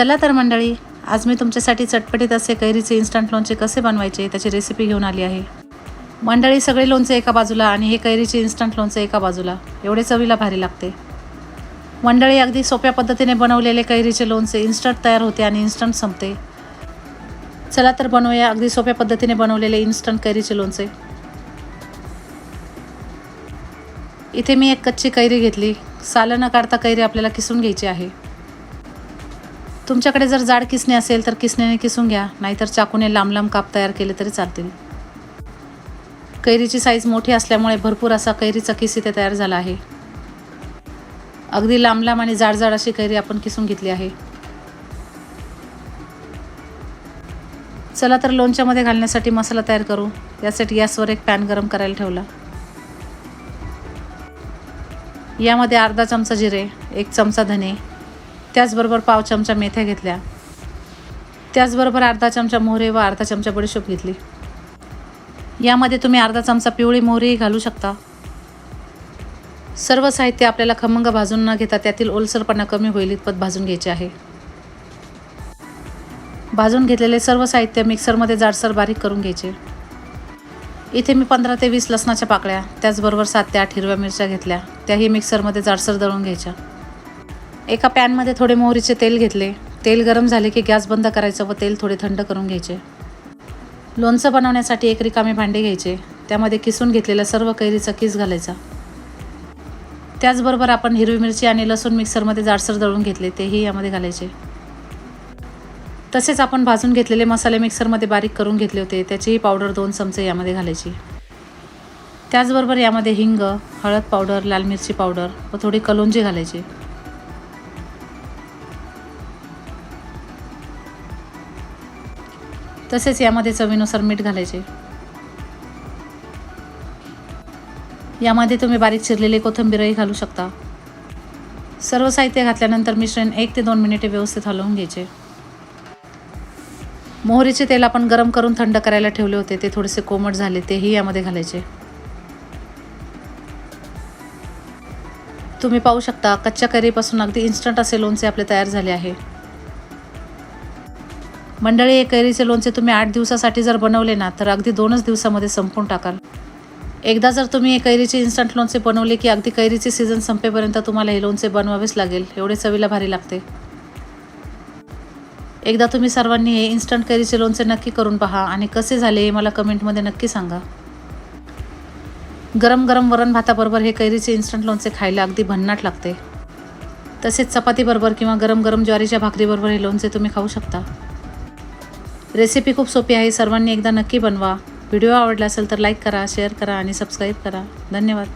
चला तर मंडळी आज मी तुमच्यासाठी चटपटीत असे कैरीचे इन्स्टंट लोणचे कसे बनवायचे त्याची रेसिपी घेऊन आली आहे. मंडळी सगळे लोणचे एका बाजूला आणि हे कैरीचे इन्स्टंट लोणचे एका बाजूला. एवढे चवीला भारी लागते. मंडळी अगदी सोप्या पद्धतीने बनवलेले कैरीचे लोणचे इन्स्टंट तयार होते आणि इन्स्टंट संपते. चला तर बनवूया अगदी सोप्या पद्धतीने बनवलेले इन्स्टंट कैरीचे लोणचे. इथे मी एक कच्ची कैरी घेतली. सालं न काढता कैरी आपल्याला किसून घ्यायची आहे. तुमच्याकडे जर जाड किसणे असेल तर किसण्याने किसून घ्या. नाहीतर चाकूने लांब लांब काप तयार केले तरी चालतील. कैरीची साईज मोठी असल्यामुळे भरपूर असा कैरीचा किस इथे तयार झाला आहे. अगदी लांब लांब आणि जाड जाड अशी कैरी आपण किसून घेतली आहे. चला तर लोणच्यामध्ये घालण्यासाठी मसाला तयार करू. यासाठी गॅसवर एक पॅन गरम करायला ठेवला. यामध्ये अर्धा चमचा जिरे एक चमचा धने त्याचबरोबर पाव चमचा मेथ्या घेतल्या. त्याचबरोबर अर्धा चमचा मोहरे व अर्धा चमचा बडीशोप घेतली. यामध्ये तुम्ही अर्धा चमचा पिवळी मोहरीही घालू शकता. सर्व साहित्य आपल्याला खमंग भाजून न घेता त्यातील ओलसरपणा कमी होईल इतपत भाजून घ्यायचे आहे. भाजून घेतलेले सर्व साहित्य मिक्सरमध्ये जाडसर बारीक करून घ्यायचे. इथे मी पंधरा ते वीस लसणाच्या पाकळ्या त्याचबरोबर सात ते आठ हिरव्या मिरच्या घेतल्या. त्याही मिक्सरमध्ये जाडसर दळून घ्यायच्या. एका पॅनमध्ये थोडे मोहरीचे तेल घेतले. तेल गरम झाले की गॅस बंद करायचं व तेल थोडे थंड करून घ्यायचे. लोणचं बनवण्यासाठी एक रिकामे भांडे घ्यायचे. त्यामध्ये किसून घेतलेला सर्व कैरीचा किस घालायचा. त्याचबरोबर आपण हिरवी मिरची आणि लसूण मिक्सरमध्ये जाडसर दळून घेतले तेही यामध्ये घालायचे. तसेच आपण भाजून घेतलेले मसाले मिक्सरमध्ये बारीक करून घेतले होते. त्याचीही पावडर दोन चमचे यामध्ये घालायची. त्याचबरोबर यामध्ये हिंग हळद पावडर लाल मिरची पावडर व थोडी कलोंजी घालायची. तसेच यामध्ये चवीनुसार मीठ घालायचे. यामध्ये तुम्ही बारीक चिरलेले कोथिंबीरही घालू शकता. सर्व साहित्य घातल्यानंतर मिश्रण एक ते दोन मिनिटे व्यवस्थित हलवून घ्यायचे. मोहरीचे तेल आपण गरम करून थंड करायला ठेवले होते ते थोडेसे कोमट झाले तेही यामध्ये घालायचे. तुम्ही पाहू शकता कच्च्या कैरीपासून अगदी इन्स्टंट असे लोणचे आपले तयार झाले आहे. मंडळी हे कैरीचे लोणचे तुम्ही आठ दिवसासाठी जर बनवले ना तर अगदी दोनच दिवसामध्ये संपून टाकाल. एकदा जर तुम्ही हे कैरीचे इन्स्टंट लोणचे बनवले की अगदी कैरीचे सीझन संपेपर्यंत तुम्हाला हे लोणचे बनवावेच लागेल. एवढे चवीला भारी लागते. एकदा तुम्ही सर्वांनी हे इन्स्टंट कैरीचे लोणचे नक्की करून पहा आणि कसे झाले हे मला कमेंटमध्ये नक्की सांगा. गरम गरम वरण भाताबरोबर हे कैरीचे इन्स्टंट लोणचे खायला अगदी भन्नाट लागते. तसेच चपातीबरोबर किंवा गरम गरम ज्वारीच्या भाकरीबरोबर हे लोणचे तुम्ही खाऊ शकता. रेसिपी खूप सोपी आहे. सर्वांनी एकदा नक्की बनवा. व्हिडिओ आवडला असेल तर लाईक करा शेअर करा आणि सबस्क्राईब करा. धन्यवाद.